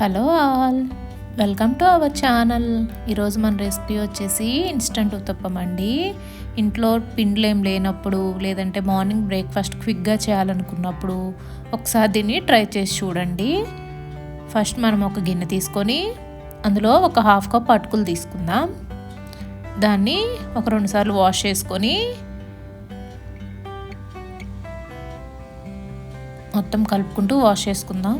Hello all. Welcome to our channel. ఈరోజు మన recipe వచ్చేసి ఇన్స్టంట్ ఉత్తప్పం అండి. ఇంట్లో పిండ్లు ఏం లేనప్పుడు లేదంటే మార్నింగ్ బ్రేక్ఫాస్ట్ క్విక్గా చేయాలనుకున్నప్పుడు ఒకసారి దీన్ని ట్రై చేసి చూడండి. ఫస్ట్ మనం ఒక గిన్నె తీసుకొని అందులో ఒక హాఫ్ కప్ అటుకులు తీసుకుందాం. దాన్ని ఒక రెండుసార్లు వాష్ చేసుకొని మొత్తం కలుపుకుంటూ వాష్ చేసుకుందాం.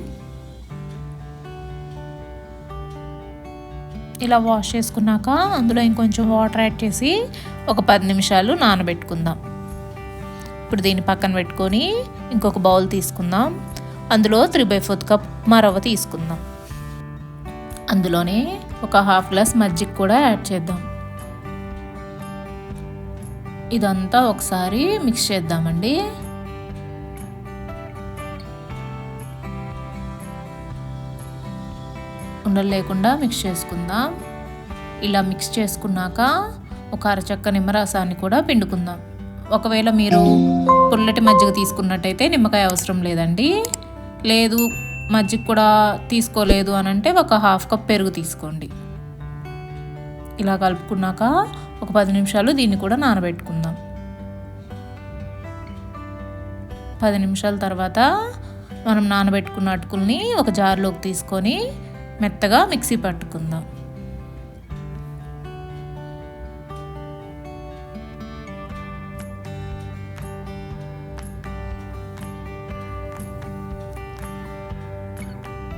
ఇలా వాష్ చేసుకున్నాక అందులో ఇంకొంచెం వాటర్ యాడ్ చేసి ఒక పది నిమిషాలు నానబెట్టుకుందాం. ఇప్పుడు దీన్ని పక్కన పెట్టుకొని ఇంకొక బౌల్ తీసుకుందాం. అందులో త్రీ బై ఫోర్త్ కప్ మరవ తీసుకుందాం. అందులోనే ఒక హాఫ్ గ్లాస్ మజ్జిగ కూడా యాడ్ చేద్దాం. ఇదంతా ఒకసారి మిక్స్ చేద్దామండి. ఉండలు లేకుండా మిక్స్ చేసుకుందాం. ఇలా మిక్స్ చేసుకున్నాక ఒక అరచక్క నిమ్మరసాన్ని కూడా పిండుకుందాం. ఒకవేళ మీరు పుల్లటి మజ్జిగ తీసుకున్నట్టయితే నిమ్మకాయ అవసరం లేదండి. లేదు మజ్జిగ కూడా తీసుకోలేదు అని అంటే ఒక హాఫ్ కప్ పెరుగు తీసుకోండి. ఇలా కలుపుకున్నాక ఒక పది నిమిషాలు దీన్ని కూడా నానబెట్టుకుందాం. పది నిమిషాల తర్వాత మనం నానబెట్టుకున్న అటుకుల్ని ఒక జార్లోకి తీసుకొని మెత్తగా మిక్సీ పట్టుకుందాం.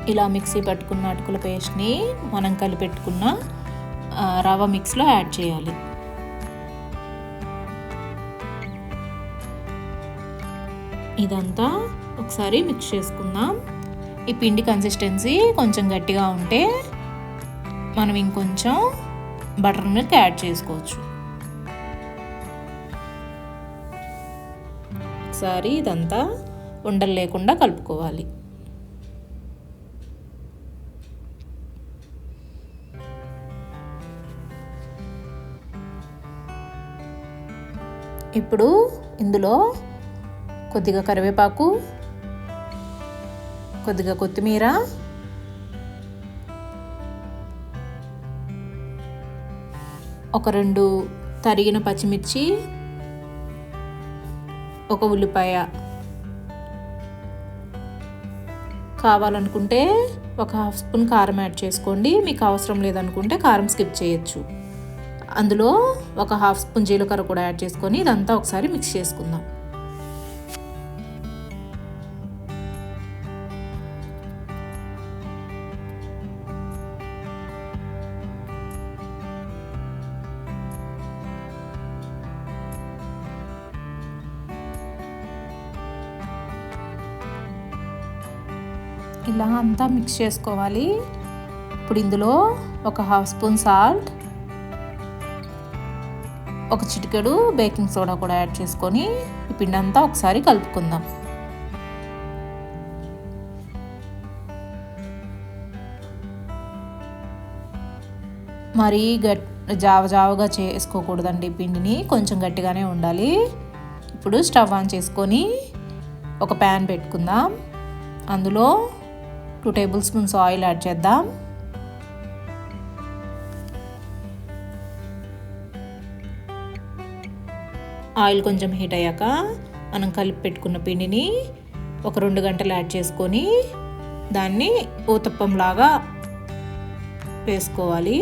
ఇలా మిక్సీ పట్టుకున్న అటుకుల పేస్ట్ని మనం కలిపెట్టుకున్న రవ మిక్స్లో యాడ్ చేయాలి. ఇదంతా ఒకసారి మిక్స్ చేసుకుందాం. ఈ పిండి కన్సిస్టెన్సీ కొంచెం గట్టిగా ఉంటే మనం ఇంకొంచెం బటర్ మిల్క్ యాడ్ చేసుకోవచ్చు. ఒకసారి ఇదంతా ఉండలు లేకుండా కలుపుకోవాలి. ఇప్పుడు ఇందులో కొద్దిగా కరివేపాకు కొద్దిగా కొత్తిమీర. ఒక రెండు తరిగిన పచ్చిమిర్చి. ఒక ఉల్లిపాయ. కావాలనుకుంటే ఒక హాఫ్ స్పూన్ కారం యాడ్ చేసుకోండి. మీకు అవసరం లేదనుకుంటే కారం స్కిప్ చేయొచ్చు. అందులో ఒక హాఫ్ స్పూన్ జీలకర్ర కూడా యాడ్ చేసుకొని ఇదంతా ఒకసారి మిక్స్ చేసుకుందాం. ఇలా అంతా మిక్స్ చేసుకోవాలి. ఇప్పుడు ఇందులో ఒక హాఫ్ స్పూన్ సాల్ట్ ఒక చిటికెడు బేకింగ్ సోడా కూడా యాడ్ చేసుకొని ఈ పిండి అంతా ఒకసారి కలుపుకుందాం. మరీ గట్ జావ జావగా చేసుకోకూడదండి పిండిని కొంచెం గట్టిగానే ఉండాలి. ఇప్పుడు స్టవ్ ఆన్ చేసుకొని ఒక ప్యాన్ పెట్టుకుందాం. అందులో two tablespoons oil add చేద్దాం. ఆయిల్ కొంచెం హీట్ అయ్యాక మనం కలిపి పెట్టుకున్న పిండిని ఒక రెండు గంటలు యాడ్ చేసుకొని దాన్ని ఊతప్పంలాగా వేసుకోవాలి.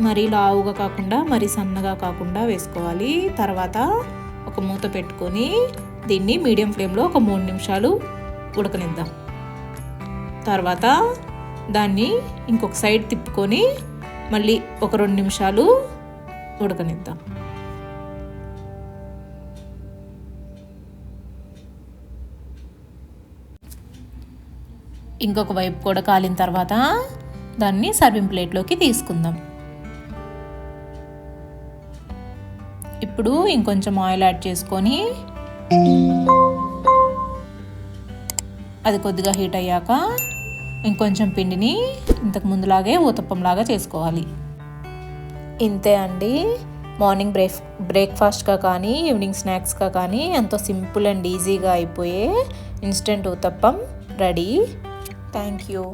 మరీ లావుగా కాకుండా మరీ సన్నగా కాకుండా వేసుకోవాలి. తర్వాత ఒక మూత పెట్టుకొని దీన్ని మీడియం ఫ్లేమ్లో ఒక మూడు నిమిషాలు ఉడకనిద్దాం. తర్వాత దాన్ని ఇంకొక సైడ్ తిప్పుకొని మళ్ళీ ఒక రెండు నిమిషాలు ఉడకనిద్దాం. ఇంకొక వైపు కూడా కాలిన తర్వాత దాన్ని సర్వింగ్ ప్లేట్లోకి తీసుకుందాం. ఇప్పుడు ఇంకొంచెం ఆయిల్ యాడ్ చేసుకొని అది కొద్దిగా హీట్ అయ్యాక ఇంకొంచెం పిండిని ఇంతకు ముందులాగే ఊతప్పంలాగా చేసుకోవాలి. ఇంతే అండి. మార్నింగ్ బ్రేక్ బ్రేక్ఫాస్ట్గా కానీ ఈవినింగ్ స్నాక్స్గా కానీ ఎంతో సింపుల్ అండ్ ఈజీగా అయిపోయే instant uttapam ready. Thank you.